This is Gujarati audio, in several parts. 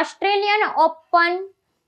ઓસ્ટ્રેલિયન ઓપન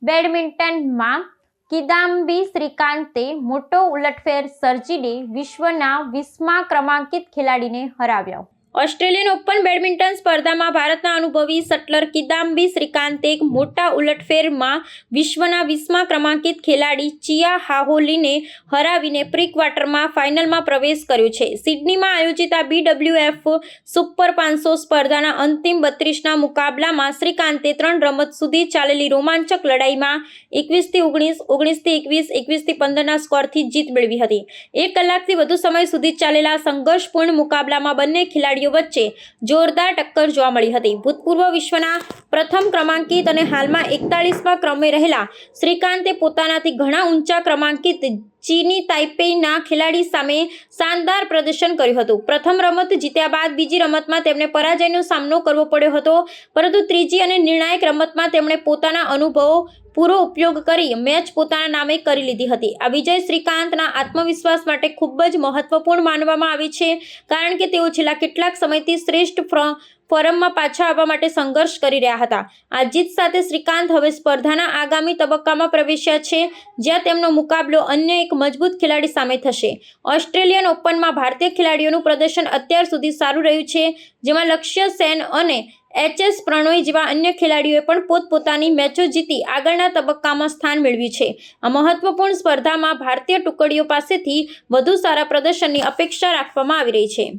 બેડમિન્ટનમાં કિદામ્બી શ્રીકાંતે મોટો ઉલટફેર સર્જીને વિશ્વના વીસમા ક્રમાંકિત ખેલાડીને હરાવ્યો. ઓસ્ટ્રેલિયન ઓપન બેડમિન્ટન સ્પર્ધામાં ભારતના અનુભવી શટલર કિદામ્બી શ્રીકાંતે એક મોટા ઉલટફેરમાં વિશ્વના વીસમા ક્રમાંકિત ખેલાડી ચિયા હાહોલીને હરાવીને પ્રી ક્વાર્ટરમાં ફાઇનલમાં પ્રવેશ કર્યો છે. સિડનીમાં આયોજિત આ બીડબ્લ્યુએફ સુપર પાંચસો સ્પર્ધાના અંતિમ બત્રીસના મુકાબલામાં શ્રીકાંતે ત્રણ રમત સુધી ચાલેલી રોમાંચક લડાઈમાં એકવીસથી ઓગણીસ, ઓગણીસથી એકવીસ, એકવીસથી પંદરના સ્કોરથી જીત મેળવી હતી. એક કલાકથી વધુ સમય સુધી ચાલેલા સંઘર્ષપૂર્ણ મુકાબલામાં બંને ખેલાડીઓ વચ્ચે જોરદાર ટક્કર જોવા મળી હતી. ભૂતપૂર્વ વિશ્વના પ્રથમ ક્રમાંકિત અને હાલમાં એકતાળીસમાં ક્રમે રહેલા શ્રીકાંતે પોતાનાથી ઘણા ઊંચા ક્રમાંકિત ચીની તાઇપેઈના ખેલાડી સામે શાનદાર પ્રદર્શન કર્યું હતું. પ્રથમ રમત જીત્યા બાદ બીજી રમતમાં તેમણે પરાજયનો સામનો કરવો પડ્યો હતો. પરંતુ ત્રીજી અને નિર્ણાયક રમતમાં તેમણે પોતાના અનુભવો પૂરો ઉપયોગ કરી મેચ પોતાના નામે કરી લીધી હતી. આ વિજય શ્રીકાંતના આત્મવિશ્વાસ માટે ખૂબ જ મહત્વપૂર્ણ માનવામાં આવે છે. કારણ કે તેઓ છેલ્લા કેટલાક સમયથી શ્રેષ્ઠ ફોરમમાં પાછા આવવા માટે સંઘર્ષ કરી રહ્યા હતા. આ જીત સાથે શ્રીકાંત હવે સ્પર્ધાના આગામી તબક્કામાં પ્રવેશ્યા છે, જ્યાં તેમનો મુકાબલો અન્ય એક મજબૂત ખેલાડી સામે થશે. ઓસ્ટ્રેલિયન ઓપનમાં ભારતીય ખેલાડીઓનું પ્રદર્શન અત્યાર સુધી સારું રહ્યું છે, જેમાં લક્ષ્ય સેન અને એચએસ પ્રણોય જેવા અન્ય ખેલાડીઓએ પણ પોતપોતાની મેચો જીતી આગળના તબક્કામાં સ્થાન મેળવ્યું છે. આ મહત્વપૂર્ણ સ્પર્ધામાં ભારતીય ટુકડીઓ પાસેથી વધુ સારા પ્રદર્શનની અપેક્ષા રાખવામાં આવી રહી છે.